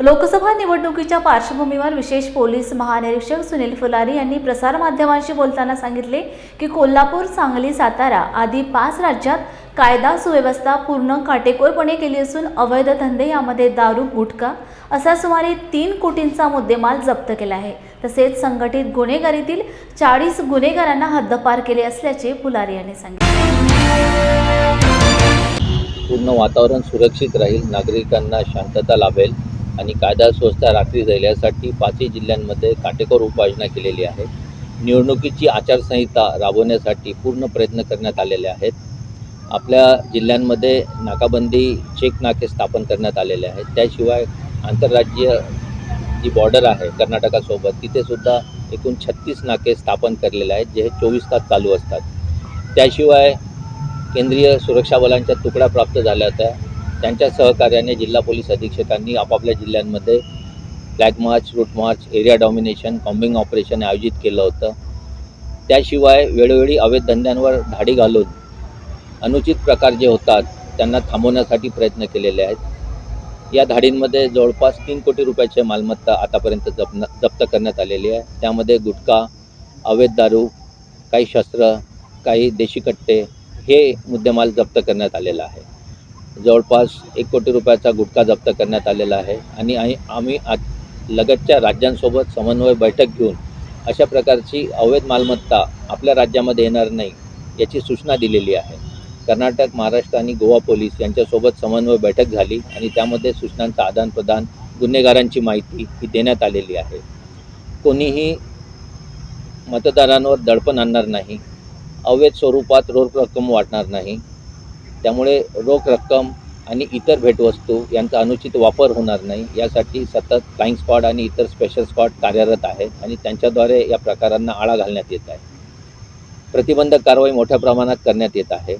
लोकसभा निवडणुकीच्या पार्श्वभूमीवर विशेष पोलीस महानिरीक्षक सुनील फुलारी यांनी प्रसारमाध्यमांशी बोलताना सांगितले की कोल्हापूर सांगली सातारा आदी पाच राज्यात कायदा सुव्यवस्था पूर्ण काटेकोरपणे केली असून अवैध धंदे यामध्ये दारू गुटखा असा सुमारे तीन कोटींचा मुद्देमाल जप्त केला आहे. तसेच संघटित गुन्हेगारीतील चाळीस गुन्हेगारांना हद्दपार केले असल्याचे फुलारी यांनी सांगितले. पूर्ण वातावरण सुरक्षित राहील नागरिकांना शांतता लाभेल. आणि कायदा सुव्यवस्था राखली जाईल यासाठी पाचही जिल्ह्यांमध्ये काटेकोर उपाययोजना केलेली आहे. निवडणुकीची आचारसंहिता राबवण्यासाठी पूर्ण प्रयत्न करण्यात आलेले आहेत. आपल्या जिल्ह्यांमध्ये नाकाबंदी चेक नाके स्थापन करण्यात आलेले आहेत. त्याशिवाय आंतरराज्यीय जी बॉर्डर आहे कर्नाटकासोबत तिथेसुद्धा एकूण छत्तीस नाके स्थापन केलेले आहेत जे हे चोवीस तास चालू असतात. त्याशिवाय केंद्रीय सुरक्षा बलांच्या तुकड्या प्राप्त झाल्या होत्या. त्यांच्या सहकार्याने जिल्हा पोलीस अधीक्षकांनी आपापल्या जिल्ह्यांमध्ये flag march route march area domination combing operation आयोजित केलं होतं. त्याशिवाय वेळोवेळी अवैध धंद्यांवर धाडी घालून अनुचित प्रकार जे होतात त्यांना थांबवण्यासाठी प्रयत्न केलेले आहेत. या धाडींमध्ये जवळपास तीन कोटी रुपयाची मालमत्ता आतापर्यंत जपन जप्त करण्यात आलेली आहे. त्यामध्ये गुटखा अवैध दारू काही शस्त्र काही देशी कट्टे हे मुद्देमाल जप्त करण्यात आलेला आहे. जवळपास एक कोटी रुपयाचा गुटखा जप्त करण्यात आलेला आहे. आणि आम्ही आम्ही लगतच्या राज्यांसोबत समन्वय बैठक घेऊन अशा प्रकारची अवैध मालमत्ता आपल्या राज्यामध्ये येणार नाही याची सूचना दिलेली आहे. कर्नाटक महाराष्ट्र आणि गोवा पोलीस यांच्यासोबत समन्वय बैठक झाली आणि त्यामध्ये सूचनांचं आदानप्रदान गुन्हेगारांची माहिती ही देण्यात आलेली आहे. कोणीही मतदारांवर दडपण आणणार नाही अवैध स्वरूपात रोख रक्कम वाटणार नाही त्यामुळे रोख रक्कम आणि इतर भेटवस्तू यांचा अनुचित वापर होणार नाही. यासाठी सतत फ्लाईंग स्क्वॉड आणि इतर स्पेशल स्क्वॉड कार्यरत आहेत आणि त्यांच्याद्वारे या प्रकारांना आळा घालण्यात येत आहे. प्रतिबंधक कारवाई मोठ्या प्रमाणात करण्यात येत आहे.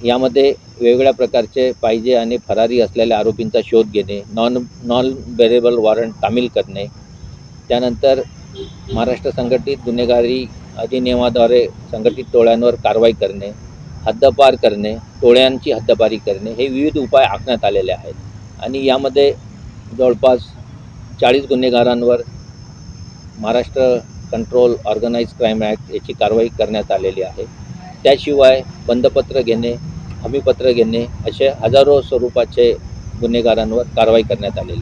यामध्ये वेगवेगळ्या प्रकारचे पाहिजे आणि फरारी असलेल्या आरोपींचा शोध घेणे नॉन नॉन बेरेबल वॉरंट तामील करणे त्यानंतर महाराष्ट्र संघटित गुन्हेगारी अधिनियमाद्वारे संघटित टोळ्यांवर कारवाई करणे हद्दपार करणे टोळ्यांची हद्दपारी करणे हे विविध उपाय आखण्यात आलेले आहेत. आणि यामध्ये जवळपास चाळीस गुन्हेगारांवर Maharashtra control organise crime act याची कारवाई करण्यात आलेली आहे. त्याशिवाय बंधपत्र घेणे हमीपत्र घेणे असे हजारो स्वरूपाचे गुन्हेगारांवर कारवाई करण्यात आलेली